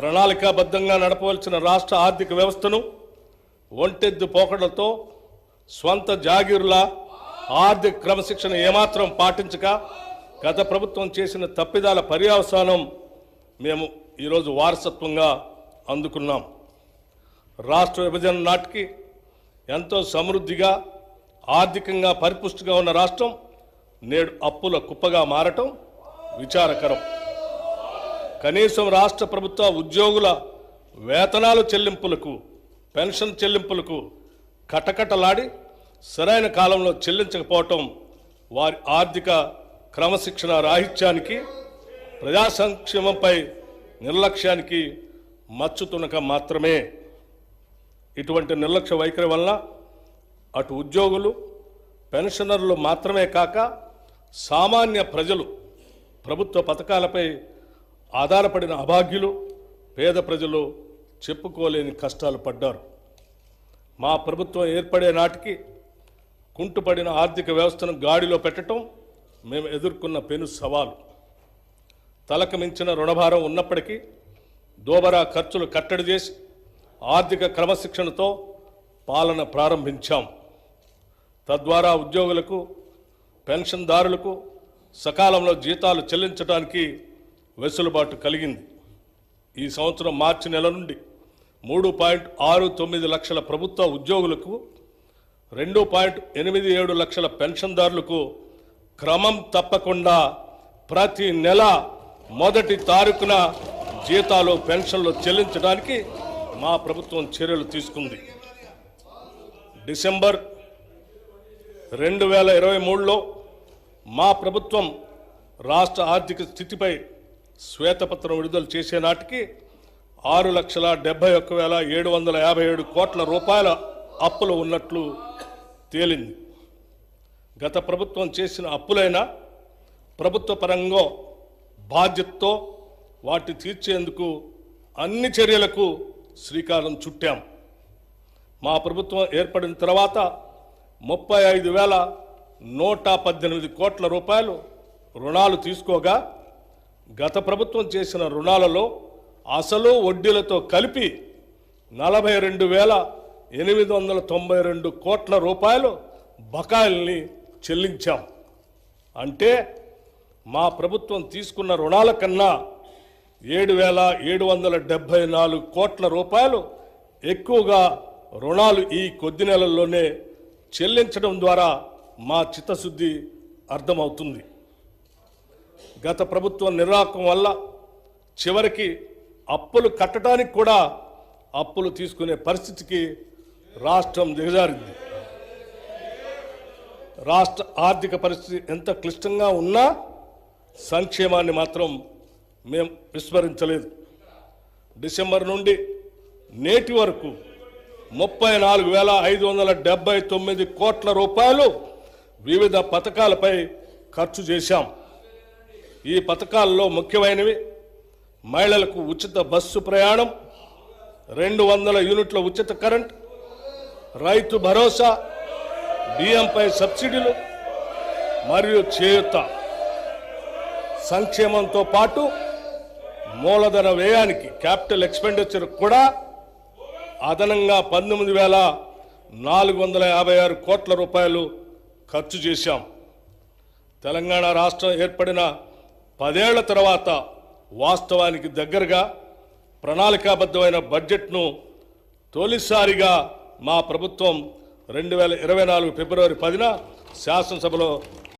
ప్రణాళికాబద్ధంగా నడపవలసిన రాష్ట్ర ఆర్థిక వ్యవస్థను ఒంటెద్దు పోకడలతో స్వంత జాగీరుల ఆర్థిక క్రమశిక్షణ ఏమాత్రం పాటించక గత ప్రభుత్వం చేసిన తప్పిదాల పర్యవసానం మేము ఈరోజు వారసత్వంగా అందుకున్నాం. రాష్ట్ర విభజన నాటికి ఎంతో సమృద్ధిగా ఆర్థికంగా పరిపుష్టిగా ఉన్న రాష్ట్రం నేడు అప్పుల కుప్పగా మారటం విచారకరం. కనీసం రాష్ట్ర ప్రభుత్వ ఉద్యోగుల వేతనాలు చెల్లింపులకు పెన్షన్ చెల్లింపులకు కటకటలాడి సరైన కాలంలో చెల్లించకపోవటం వారి ఆర్థిక క్రమశిక్షణ రాహిత్యానికి ప్రజా సంక్షేమంపై నిర్లక్ష్యానికి మచ్చుతునక మాత్రమే. ఇటువంటి నిర్లక్ష్య వైఖరి వలన అటు ఉద్యోగులు పెన్షనర్లు మాత్రమే కాక సామాన్య ప్రజలు ప్రభుత్వ పథకాలపై ఆధారపడిన అభాగ్యులు పేద ప్రజలు చెప్పుకోలేని కష్టాలు పడ్డారు. మా ప్రభుత్వం ఏర్పడే నాటికి కుంటుపడిన ఆర్థిక వ్యవస్థను గాడిలో పెట్టడం మేము ఎదుర్కొన్న పెను సవాలు. తలకు మించిన రుణభారం ఉన్నప్పటికీ దోబరా ఖర్చులు కట్టడి చేసి ఆర్థిక క్రమశిక్షణతో పాలన ప్రారంభించాం. తద్వారా ఉద్యోగులకు పెన్షన్దారులకు సకాలంలో జీతాలు చెల్లించడానికి వెసులుబాటు కలిగింది. ఈ సంవత్సరం మార్చి నెల నుండి మూడు పాయింట్ ఆరు తొమ్మిది లక్షల ప్రభుత్వ ఉద్యోగులకు రెండు పాయింట్ ఎనిమిది ఏడు లక్షల పెన్షన్దారులకు క్రమం తప్పకుండా ప్రతి నెల మొదటి తారీఖున జీతాలు పెన్షన్లు చెల్లించడానికి మా ప్రభుత్వం చర్యలు తీసుకుంది. డిసెంబర్ రెండు వేల ఇరవై మూడులో మా ప్రభుత్వం రాష్ట్ర ఆర్థిక స్థితిపై శ్వేతపత్రం విడుదల చేసే నాటికి ఆరు లక్షల డెబ్బై ఒక్క వేల ఏడు వందల యాభై ఏడు కోట్ల రూపాయల అప్పులు ఉన్నట్లు తేలింది. గత ప్రభుత్వం చేసిన అప్పులైనా ప్రభుత్వ పరంగా బాధ్యతతో వాటి తీర్చేందుకు అన్ని చర్యలకు శ్రీకారం చుట్టాం. మా ప్రభుత్వం ఏర్పడిన తర్వాత ముప్పై ఐదు వేల నూట పద్దెనిమిది కోట్ల రూపాయలు రుణాలు తీసుకోగా గత ప్రభుత్వం చేసిన రుణాలలో అసలు వడ్డీలతో కలిపి నలభై రెండు వేల ఎనిమిది వందల తొంభై రెండు కోట్ల రూపాయలు బకాయిల్ని చెల్లించాం. అంటే మా ప్రభుత్వం తీసుకున్న రుణాల కన్నా ఏడు వేల ఏడు వందల డెబ్భై నాలుగు కోట్ల రూపాయలు ఎక్కువగా రుణాలు ఈ కొద్ది నెలల్లోనే చెల్లించడం ద్వారా మా చిత్తశుద్ధి అర్థమవుతుంది. గత ప్రభుత్వం నిర్వాహకం వల్ల చివరికి అప్పులు కట్టడానికి కూడా అప్పులు తీసుకునే పరిస్థితికి రాష్ట్రం దిగజారింది. రాష్ట్ర ఆర్థిక పరిస్థితి ఎంత క్లిష్టంగా ఉన్నా సంక్షేమాన్ని మాత్రం మేము విస్మరించలేదు. డిసెంబర్ నుండి నేటి వరకు ముప్పై నాలుగు వేల ఐదు వందల డెబ్బై తొమ్మిది కోట్ల రూపాయలు వివిధ పథకాలపై ఖర్చు చేశాం. ఈ పథకాల్లో ముఖ్యమైనవి మహిళలకు ఉచిత బస్సు ప్రయాణం రెండు వందల యూనిట్ల ఉచిత కరెంట్ రైతు భరోసా బియ్యంపై సబ్సిడీలు మరియు చేయూత. సంక్షేమంతో పాటు మూలధన వ్యయానికి క్యాపిటల్ ఎక్స్పెండిచర్ కూడా అదనంగా పంతొమ్మిది వేల నాలుగు వందల యాభై ఆరు కోట్ల రూపాయలు ఖర్చు చేశాం. తెలంగాణ రాష్ట్రం ఏర్పడిన పదేళ్ళ తర్వాత వాస్తవానికి దగ్గరగా ప్రణాళికాబద్ధమైన బడ్జెట్ను తొలిసారిగా మా ప్రభుత్వం రెండు వేల ఇరవై నాలుగు ఫిబ్రవరి పదిన శాసనసభలో